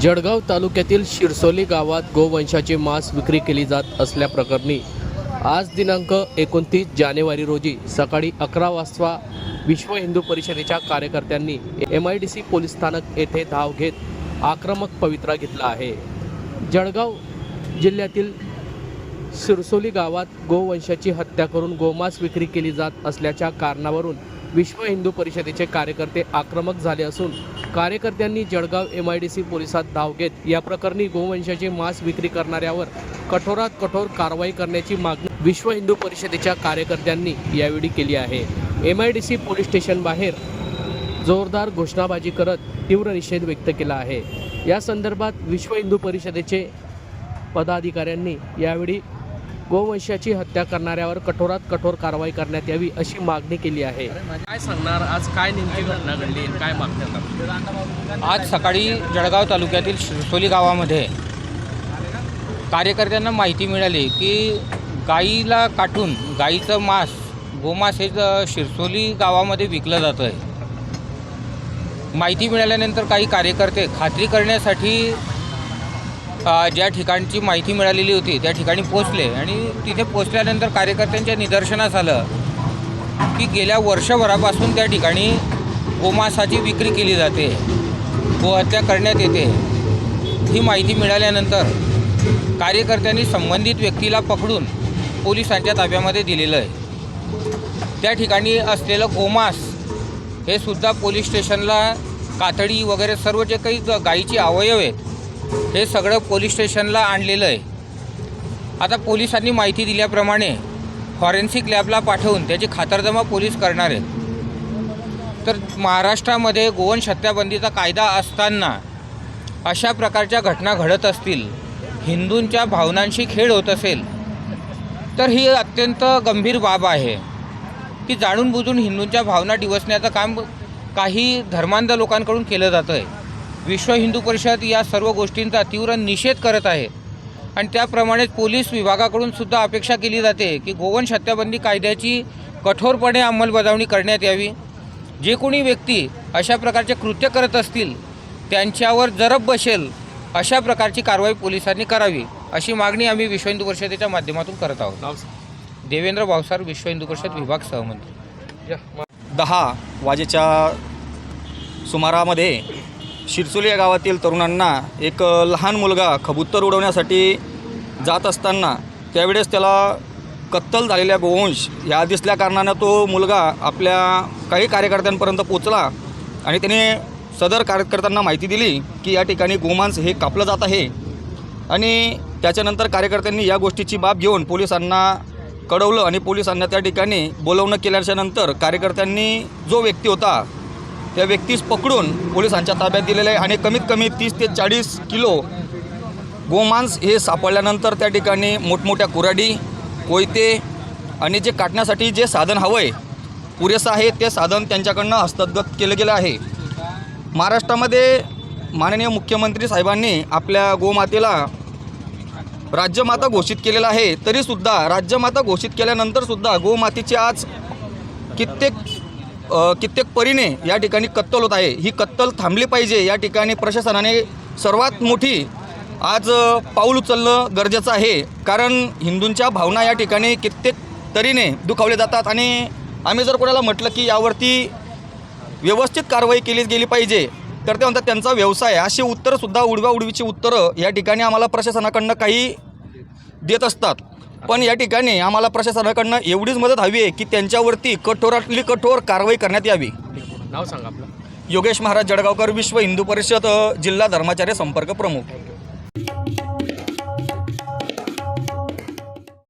जळगाव तालुक्यातील शिरसोली गावात गोवंशाचे मांस विक्री केली जात असल्याप्रकरणी आज दिनांक एकोणतीस जानेवारी रोजी सकाळी अकरा वाजता विश्व हिंदू परिषदेच्या कार्यकर्त्यांनी M I D C police स्थानक येथे धाव घेत आक्रमक पवित्रा घेतला आहे. जळगाव जिल्ह्यातील सिरसोली गावात गोवंशाची हत्या करून गोमांस विक्री केली जात असल्याच्या कारणावरून विश्व हिंदू परिषदेचे कार्यकर्ते आक्रमक झाले असून कार्यकर्त्यांनी Jalgaon M I D C पोलिसात धाव घेत या प्रकरणी गोवंशाचे मांस विक्री करणाऱ्यावर कठोरात कठोर कारवाई करण्याची मागणी विश्व हिंदू परिषदेच्या कार्यकर्त्यांनी यावेळी केली आहे. M I D C police station बाहेर जोरदार घोषणाबाजी करत तीव्र निषेध व्यक्त केला आहे. या संदर्भात विश्व हिंदू परिषदेचे पदाधिकाऱ्यांनी यावेळी गोवंशाची हत्या करणाऱ्यावर कठोरात कठोर कारवाई करण्यात यावी अशी मागणी केली आहे. काय सांगणार? आज काय नेमकी घटना घडली काय मागण्यात आज सकाळी जळगाव तालुक्यातील शिरसोली गावामध्ये कार्यकर्त्यांना माहिती मिळाली की गाईला काटून गाईचं मांस गोमांस हे शिरसोली गावामध्ये विकलं जातं आहे माहिती मिळाल्यानंतर काही कार्यकर्ते खात्री करण्यासाठी ज्या ठिकाणची माहिती मिळालेली होती त्या ठिकाणी पोचले आणि तिथे पोचल्यानंतर कार्यकर्त्यांच्या निदर्शनास आलं की गेल्या वर्षभरापासून त्या ठिकाणी गोमासाची विक्री केली जाते गोहत्या करण्यात येते. ही माहिती मिळाल्यानंतर कार्यकर्त्यांनी संबंधित व्यक्तीला पकडून पोलिसांच्या ताब्यामध्ये दिलेलं आहे. त्या ठिकाणी असलेलं गोमास हे सुद्धा पोलीस स्टेशनला कातडी वगैरे सर्व जे काही ग- अवयव आहेत हे सगळं पोलीस स्टेशनला आणलेलं आहे. आता पोलिसांनी माहिती दिल्याप्रमाणे फॉरेन्सिक लॅबला पाठवून त्याची खातरजमा पोलीस करणार आहेत. तर महाराष्ट्रामध्ये गोवंश हत्याबंदीचा कायदा असताना अशा प्रकारच्या घटना घडत असतील हिंदूंच्या भावनांशी खेळ होत असेल तर ही अत्यंत गंभीर बाब आहे. की जाणून बुजून हिंदूंच्या भावना डिवसण्याचं काम काही धर्मांध लोकांकडून केलं जातं आहे विश्व हिंदू परिषद या सर्व गोष्टींचा तीव्र निषेध करत आहे. आणि त्याप्रमाणेच पोलीस विभागाकडून सुद्धा अपेक्षा केली जाते की गोवंश हत्याबंदी कायद्याची कठोरपणे अंमलबजावणी करण्यात यावी. जे कोणी व्यक्ती अशा प्रकारचे कृत्य करत असतील त्यांच्यावर जरब बसेल अशा प्रकारची कारवाई पोलिसांनी करावी अशी मागणी आम्ही विश्व हिंदू परिषदेच्या माध्यमातून करत आहोत. देवेंद्र भावसार विश्व हिंदू परिषद विभाग सहमंत्री. दहा वाजेच्या सुमारामध्ये शिरसोली या गावातील तरुणांना एक लहान मुलगा कबूतर उडवण्यासाठी जात असताना त्यावेळेस त्याला कत्तल झालेल्या गोवंश या दिसल्या कारणानं तो मुलगा आपल्या काही कार्यकर्त्यांपर्यंत पोचला आणि त्याने सदर कार्यकर्त्यांना माहिती दिली की या ठिकाणी गोमांस हे कापलं जात आहे. आणि त्याच्यानंतर कार्यकर्त्यांनी या गोष्टीची बाब घेऊन पोलिसांना कळवलं आणि पोलिसांना त्या ठिकाणी बोलवणं केल्याच्यानंतर कार्यकर्त्यांनी जो व्यक्ती होता त्या व्यक्तीस पकडून पोलिसांच्या ताब्यात दिलेलं आहे आणि कमीत कमी तीस ते चाळीस किलो गोमांस हे सापडल्यानंतर त्या ठिकाणी मोठमोठ्या कुऱ्हाडी कोयते आणि जे काटण्यासाठी जे साधन हवं आहे पुरेसं आहे ते साधन त्यांच्याकडनं हस्तगत केलं गेलं आहे. महाराष्ट्रामध्ये माननीय मुख्यमंत्री साहेबांनी आपल्या गोमातेला राज्यमाता घोषित केलेलं आहे तरीसुद्धा राज्यमाता घोषित केल्यानंतरसुद्धा गोमातेची आज कित्येक कित्येक परीने या ठिकाणी कत्तल होत आहे. ही कत्तल थांबली पाहिजे. या ठिकाणी प्रशासनाने सर्वात मोठी आज पाऊल उचलणं गरजेचं आहे. कारण हिंदूंच्या भावना या ठिकाणी कित्येक तऱ्हेने दुखावले जातात. आणि आम्ही जर कोणाला म्हटलं की यावरती व्यवस्थित कारवाई केली गेली पाहिजे तर ते म्हणतात त्यांचा व्यवसाय. अशी उत्तरंसुद्धा उडवा उडवीची उत्तरं या ठिकाणी आम्हाला प्रशासनाकडनं काही देत असतात. पण या ठिकाणी आम्हाला प्रशासनाकडनं एवढीच मदत हवी आहे की त्यांच्यावरती कठोरातली कठोर कारवाई करण्यात यावी. नाव सांगा आपलं. योगेश महाराज जळगावकर विश्व हिंदू परिषद जिल्हा धर्माचार्य संपर्क प्रमुख.